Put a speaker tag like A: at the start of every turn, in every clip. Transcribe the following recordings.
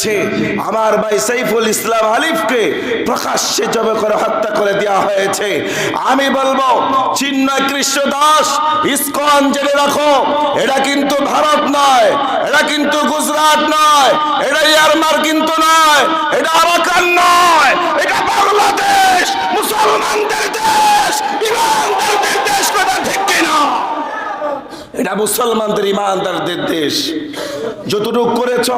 A: যাচ্ছে আমার ভাই সাইফুল ইসলাম আলিফকে প্রকাশ্যে জবে করে হত্যা করে দেওয়া হয়েছে। আমি বলব, চিন্ময় কৃষ্ণ দাস, ইসকন জেনে রাখো এটা কিন্তু ভারত নয় এটা কিন্তু গুজরাট নয় এটা ইয়ারমার কিন্তু নয় এটা আরাকান নয় এটা বাংলাদেশ, মুসলমানদের দেশ, ইমানদারদের দেশ, কথা ঠিক কিনা? এটা মুসলমানদের, ইমানদারদের দেশ। যতটুকু করেছ,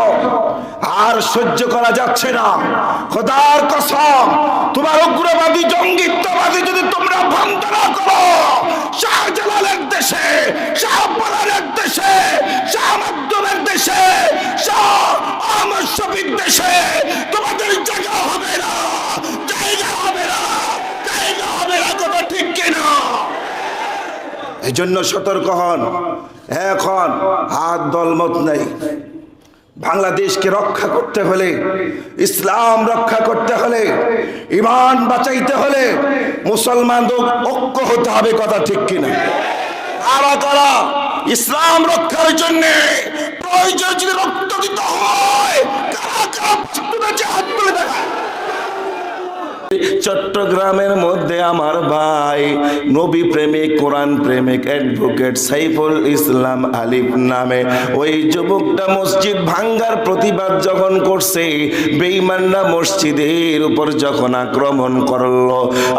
A: আর সহ্য করা যাচ্ছে না। খোদার কসম, তোমার উগ্রবাদী, জঙ্গিত্ববাদী যদি তোমরা বন্ধ না করো শাহজালালের দেশে শাহপালালের দেশে, শাহ মাধ্যমের দেশে শাহ আহমদ শফির দেশে তোমাদের জায়গা হবে না জায়গা হবে না জায়গা হবে না কথা ঠিক কিনা এই জন্য সতর্ক হন। এখন হাত দলমত নেই। বাংলাদেশকে রক্ষা করতে হলে, ইসলাম রক্ষা করতে হলে, ইমান বাঁচাইতে হলে মুসলমান ঐক্য হতে হবে কথা ঠিক কিনা। কারা কারা ইসলাম রক্ষার জন্য প্রয়োজন যদি রক্ত দিতে হয়। হাত তুলে দেখা চট্টগ্রামের মধ্যে আমার ভাই, নবী প্রেমিক, কোরআন প্রেমিক অ্যাডভোকেট সাইফুল ইসলাম আলিফ নামে। ওই যুবকটা মসজিদ ভাঙ্গার প্রতিবাদ যখন করছে, বেঈমানরা মসজিদের উপর যখন আক্রমণ করল।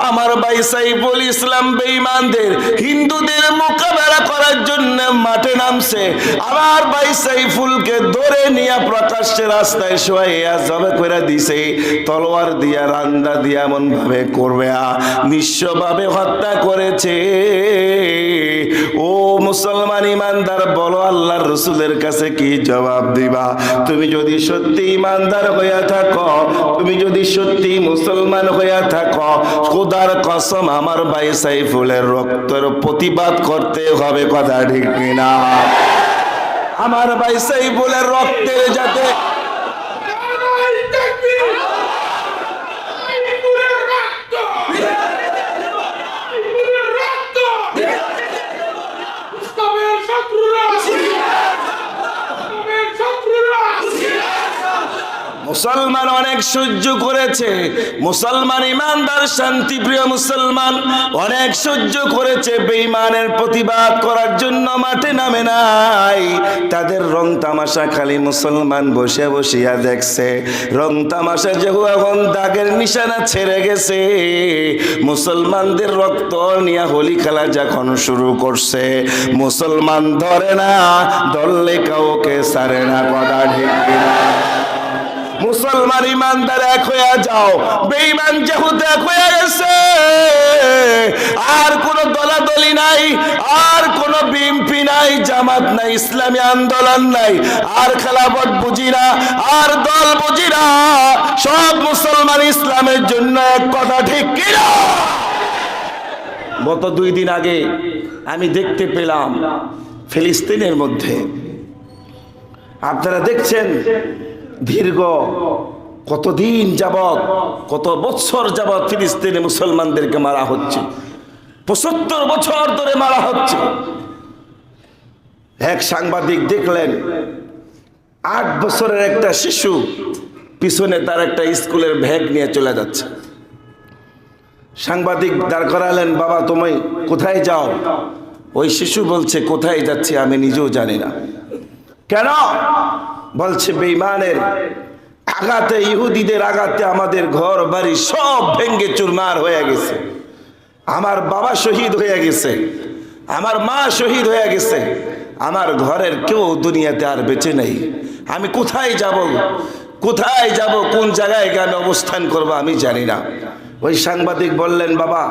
A: আমার ভাই সাইফুল ইসলাম বেঈমানদের, হিন্দুদের মোকাবেলা করার জন্য মাঠে নামছে। আমার ভাই সাইফুলকে ধরে নিয়ে প্রকাশ্যে রাস্তায় শোয়াইয়া জবে করে দিছে, তলোয়ার দিয়া, রান্দা দিয়া, এমন ভাবে করবে? নিঃস্বভাবে হত্যা করেছে। ও মুসলমান ইমানদার, বলো আল্লাহর রসুলের কাছে কি জবাব দিবা? তুমি যদি সত্যি ইমানদার হইয়া থাকো, তুমি যদি সত্যি মুসলমান হইয়া থাকো, খোদার কসম আমার ভাই সাইফুলের রক্তের প্রতিবাদ করতে হবে, কথা ঠিক কিনা? আমার ভাই সাইফুলের রক্তের যাতে
B: নারাই তাকবীর মিরপুরের রক্ত মিরপুরের রক্ত ইসলামের শত্রুরা ইসলামের শত্রুরা
A: মুসলমান অনেক সহ্য করেছে। মুসলমান ইমানদার, শান্তিপ্রিয় মুসলমান অনেক সহ্য করেছে। বেঈমানের প্রতিবাদ করার জন্য মাঠে নামে নাই। তাদের রং তামাশা খালি মুসলমান বসে বসিয়া দেখছে। রং তামাশা যেহু এখন দাগের নিশানা ছেড়ে গেছে। মুসলমানদের রক্ত নিয়ে হোলি খেলা যখন শুরু করছে। মুসলমান ধরে না, ধরলে কাউকে সারে না, কথা ঠিক কিনা। মুসলমান ইমানদার এক হইয়া যাও, বেঈমান যেহেতু এক হইয়া গেছে, আর কোন দলাদলি নাই, আর কোন বিএমপি নাই, জামাত নাই, ইসলামী আন্দোলন নাই, আর খেলাফত বুঝি না, আর দল বুঝি না, সব মুসলমান ইসলামের জন্য এক কথা ঠিক কিনা? গত দুই দিন আগে আমি দেখতে পেলাম ফিলিস্তিনের মধ্যে। আপনারা দেখছেন দীর্ঘ কতদিন যাবৎ, কত বছর যাবৎ ফিলিস্তিনে মুসলমানদেরকে মারা হচ্ছে? পঁচাত্তর বছর ধরে মারা হচ্ছে। এক সাংবাদিক দেখলেন, আট বছরের একটা শিশু পিছনে তার একটা স্কুলের ব্যাগ নিয়ে চলে যাচ্ছে। সাংবাদিক দাঁড় করালেন, বাবা, তুমি কোথায় যাও? ওই শিশু বলছে, কোথায় যাচ্ছে আমি নিজেও জানি না। কেন? বলছে বেইমানের আঘাতে, ইহুদিদের আঘাতে আমাদের ঘর, বাড়ি সব ভেঙ্গে চুরমার হয়ে গেছে। আমার বাবা শহীদ হয়ে গেছে, আমার মা শহীদ হয়ে গেছে, আমার ঘরের কেউ দুনিয়াতে আর বেঁচে নেই। আমি কোথায় যাব? কোথায় যাব? কোন জায়গায় গিয়ে আমি অবস্থান করব? আমি জানি না। ওই সাংবাদিক বললেন, বাবা,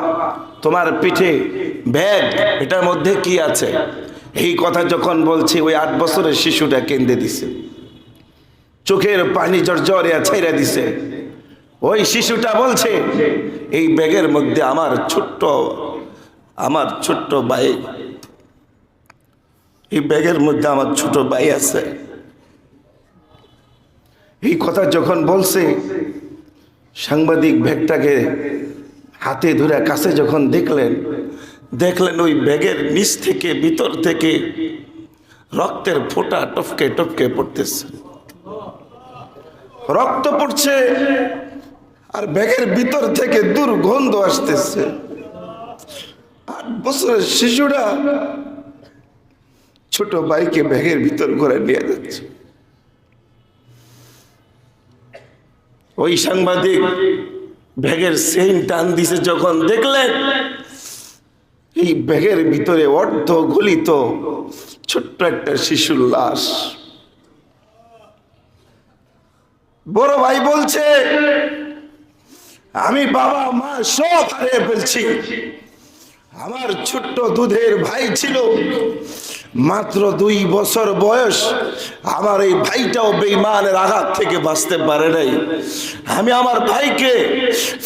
A: তোমার পিঠে ব্যাগ, এটার মধ্যে কি আছে? এই কথা যখন বলছি, ওই আট বছরের শিশুটা কেন্দ্রে দিছে। চোখের পানি জর্জরিয়া ছেড়ে দিছে। ওই শিশুটা বলছে, এই ব্যাগের মধ্যে আমার ছোট্ট আমার ছোট্ট ভাই, এই ব্যাগের মধ্যে আমার ছোট ভাই আছে। এই কথা যখন বলছে, সাংবাদিক ব্যাগটাকে হাতে ধরে কাছে যখন দেখলেন দেখলেন ওই ব্যাগের নিচ থেকে, ভিতর থেকে রক্তের ফোঁটা টপকে টপকে পড়তেছে। রক্ত পড়ছে আর ব্যাগের ভিতর থেকে দুর্গন্ধ আসতেছে। আট বছরের শিশুরা ছোট ভাইকে ব্যাগের ভিতর করে নিয়ে যাচ্ছে। ওই সাংবাদিক ব্যাগের সেন টান দিছে যখন দেখলেন, এই ব্যাগের ভিতরে অর্ধ গলিত ছোট্ট একটা শিশুর লাশ। বড় ভাই বলছে আমি বাবা মা সব হারিয়ে ফেলছি। আমার ছোট্ট দুধের ভাই ছিল মাত্র দুই বছর বয়স আমার এই ভাইটাও বেইমানের আঘাত থেকে বাঁচতে পারে নাই। আমি আমার ভাইকে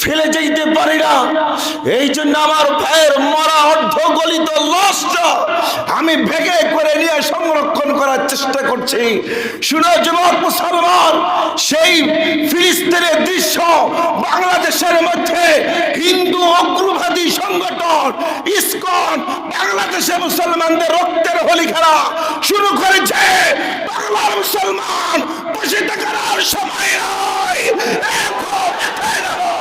A: ফেলে যেতে পারি না। এই জন্য আমার ভাইয়ের মরা অর্ধ গলিত লসটা আমি ভেগে করে নিয়ে সংরক্ষণ করার চেষ্টা করছি। শুনো যুবক মুসলমান, সেই ফিলিস্তিনের দৃশ্য বাংলাদেশের মধ্যে হিন্দু অগ্রবাদী সংগঠন ইসকন বাংলাদেশে মুসলমানদের রক্তের খেলা শুরু করেছে বাংলার মুসলমান, বসে থাকার আর সময় নয়। এখন উঠে নামো।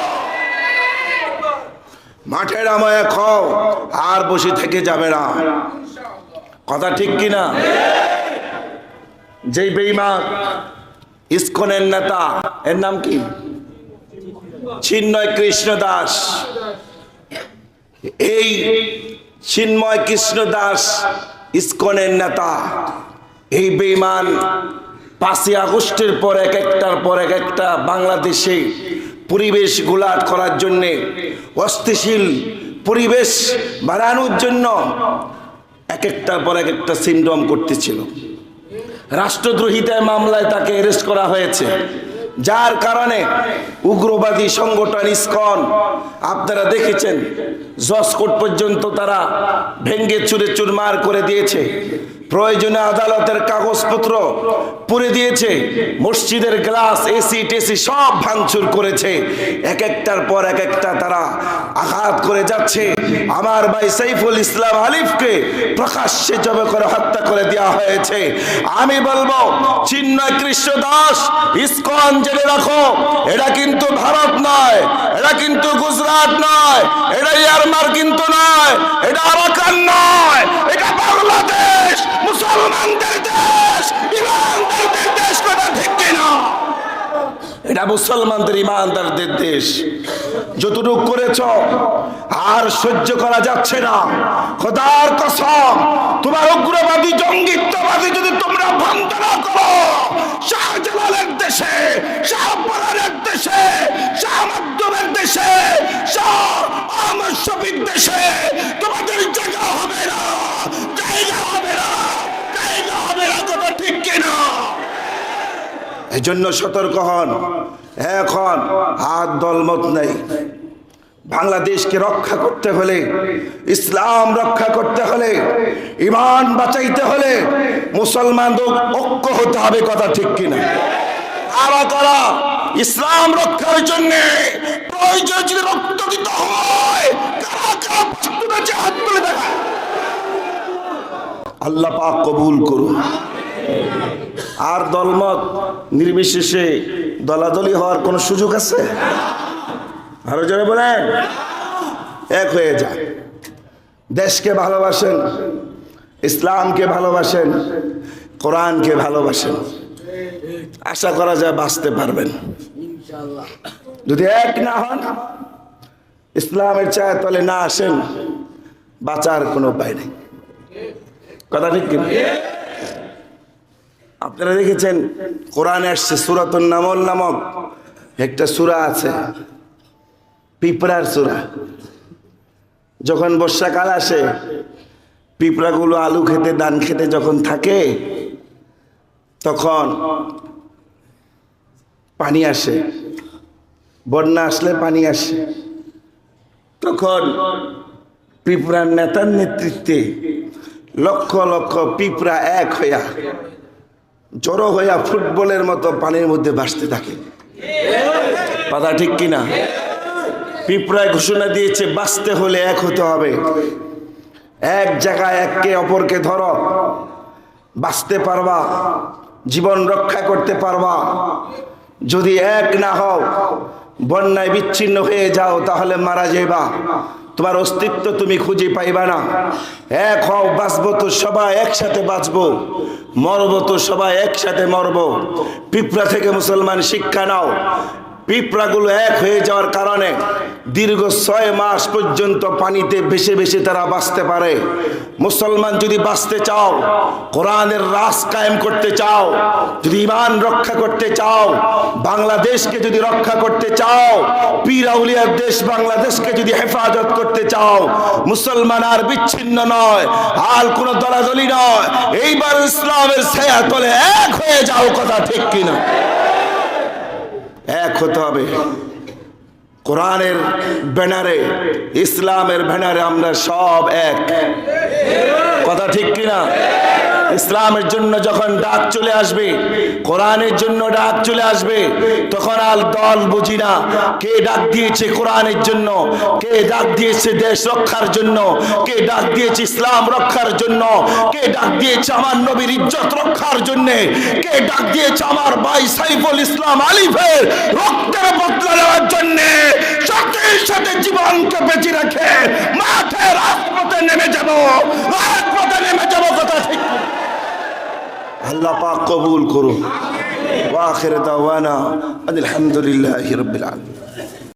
A: মাঠে নামো এখন, আর বসে থেকে যাবে না। কথা ঠিক কিনা যেই বেইমান ইসকনের নেতা, এর নাম কি? চিন্ময় কৃষ্ণ দাস। এই চিন্ময় কৃষ্ণ দাস ইসকনের নেতা। এই বেইমান পাঁচই আগস্টের পর এক একটার পর এক একটা বাংলাদেশে পরিবেশ গুলাট করার জন্যে অস্থিশীল পরিবেশ বাড়ানোর জন্য এক একটার পর এক একটা সিন্ড্রোম করতেছিল। রাষ্ট্রদ্রোহিতায় মামলায় তাকে অ্যারেস্ট করা হয়েছে। যার কারণে উগ্রবাদী সংগঠন ইস্কন, আপনারা দেখেছেন জসকোট পর্যন্ত তারা ভেঙ্গে চুরে চুরমার করে দিয়েছে। প্রয়োজনে আদালতের কাগজপত্র পুড়ে দিয়েছে, মসজিদের গ্লাস, এসি, টেসি সব ভাঙচুর করেছে। এক একটার পর এক একটা তারা আঘাত করে যাচ্ছে। আমার ভাই সাইফুল ইসলাম আলিফকে প্রকাশ্যে জবে করে হত্যা করে দেওয়া হয়েছে। আমি বলব, চিন্ময় কৃষ্ণ দাস, ইসকন জেনে রাখো এটা কিন্তু ভারত নয় এটা কিন্তু গুজরাট নয় এটা ইয়ারমার কিন্তু নয় এটা আরাকান নয় এটা বাংলাদেশ মুসলমানদের দেশ ইমানদারদের দেশ কথা ঠিক কিনা এটা মুসলমানদের ইমানদারদের দেশ। যতটুক করেছ, আর সহ্য করা যাচ্ছে না। খোদার কসম, তোমার উগ্রবাদী, জঙ্গিত্ববাদী যদি তোমরা বন্ধ না করো শাহজালালের দেশে শাহপরানের দেশে শাহ মাধ্যমের দেশে শাহ আহমদ শফির দেশে তোমাদের জায়গা হবে না জায়গা হবে না জায়গা হবে না কথা ঠিক কিনা এই জন্য সতর্ক হন। এখন হাত দলমত নেই। বাংলাদেশকে রক্ষা করতে হলে, ইসলাম রক্ষা করতে হলে, ইমান বাঁচাইতে হলে মুসলমানদের ঐক্য হতে হবে কথা ঠিক কিনা। কারা কারা, ইসলাম রক্ষার জন্য রক্ত দিতে হয় হাত তুলে দেখা কবুল করুন। আর দলমত নির্বিশেষে দলাদলি হওয়ার কোনো সুযোগ আছে? আরও জোরে বলেন। এক হয়ে যায় দেশকে ভালোবাসেন, ইসলামকে ভালোবাসেন, কোরআনকে ভালোবাসেন। আশা করা যায় বাঁচতে পারবেন। যদি এক না হন, ইসলামের চায় তলে না আসেন, বাঁচার কোনো উপায় নেই। কথা ঠিক কিনা? আপনারা দেখেছেন? কোরআনে আসছে সুরাতুন নামল নামক একটা সুরা আছে। পিঁপড়ার সুরা। যখন বর্ষাকাল আসে, পিঁপড়াগুলো আলু খেতে, ধান খেতে যখন থাকে, তখন পানি আসে। বন্যা আসলে পানি আসে। তখন পিঁপড়ার নেতার নেতৃত্বে লক্ষ লক্ষ পিঁপড়া এক হইয়া জড়ো হইয়া ফুটবলের মতো পানির মধ্যে ভাসতে থাকে। পাতা ঠিক কিনা? পিঁপড়ায় ঘোষণা দিয়েছে, বাঁচতে হলে এক হতে হবে। এক জায়গায় এককে অপরকে ধরো। বাঁচতে পারবা, জীবন রক্ষা করতে পারবা। যদি এক না হও, বন্যায় বিচ্ছিন্ন হয়ে যাও, তাহলে মারা যাইবা। তোমার অস্তিত্ব তুমি খুঁজে পাইবা না। এক হও, বাঁচবো তো সবাই একসাথে বাঁচবো। মরব তো সবাই একসাথে মরবো। পিঁপড়া থেকে মুসলমান শিক্ষা নাও। পিঁপড়াগুলো এক হয়ে যাওয়ার কারণে দীর্ঘ ছয় মাস পর্যন্ত পানিতে ভেসে ভেসে তারা বাঁচতে পারে। মুসলমান যদি বাঁচতে চাও, কোরআনের রাস কায়েম করতে চাও, যদি ইমান রক্ষা করতে চাও, বাংলাদেশকে যদি রক্ষা করতে চাও পিরাউলিয়ার দেশ বাংলাদেশকে যদি হেফাজত করতে চাও, মুসলমান আর বিচ্ছিন্ন নয়, আর কোনো দলাদলি নয়, এইবার ইসলামের ছায়া তলে এক হয়ে যাও কথা ঠিক কিনা? এক হতে হবে। কোরআনের ব্যানারে ইসলামের ব্যানারে আমরা সব এক। কথা ঠিক কিনা? ইসলামের জন্য যখন ডাক চলে আসবে, কোরআনের জন্য ডাক চলে আসবে, তখন আর দল বুঝি না কে ডাক দিয়েছে কোরআনের জন্য, কে ডাক দিয়েছে দেশ রক্ষার জন্য, কে ডাক দিয়েছে ইসলাম রক্ষার জন্য, কে ডাক দিয়েছে আমার নবীর ইজ্জত রক্ষার জন্য, কে ডাক দিয়েছে আমার ভাই সাইফুল ইসলাম আলিফের রক্তের বদলা নেওয়ার জন্য, সাথে সাথে জীবনকে বেঁচে রাখে মাঠে রাজপথে নেমে যাব। রাজপথে নেমে যাব কথা ঠিক আল্লাহ পাক কবুল করুন ওয়া আখির দাওয়ানা আলহামদুলিল্লাহি রাব্বিল আলামিন